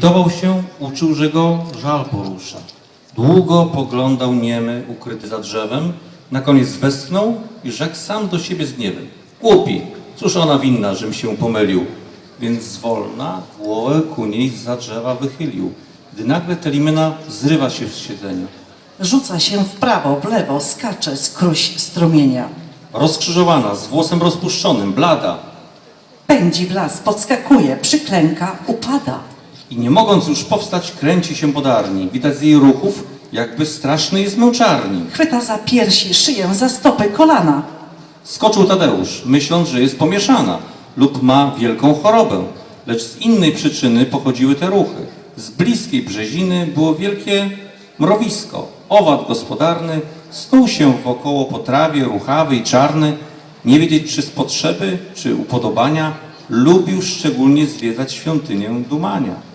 Litował się, uczył, że go żal porusza. Długo poglądał niemy, ukryty za drzewem, na koniec westchnął i rzekł sam do siebie z gniewem. Głupi, cóż ona winna, żem się pomylił. Więc zwolna głowę ku niej za drzewa wychylił. Gdy nagle Telimena zrywa się z siedzenia. Rzuca się w prawo, w lewo, skacze skróś strumienia. Rozkrzyżowana, z włosem rozpuszczonym, blada Pędzi w las, podskakuje, przyklęka, upada. I nie mogąc już powstać, kręci się podarni. Widać z jej ruchów, jakby straszny jest męczarni. Chwyta za piersi, szyję, za stopy, kolana. Skoczył Tadeusz, myśląc, że jest pomieszana lub ma wielką chorobę. Lecz z innej przyczyny pochodziły te ruchy. Z bliskiej brzeziny było wielkie mrowisko. Owad gospodarny snuł się wokoło po trawie, ruchawy i czarny. Nie wiedzieć, czy z potrzeby, czy upodobania, lubił szczególnie zwiedzać świątynię Dumania.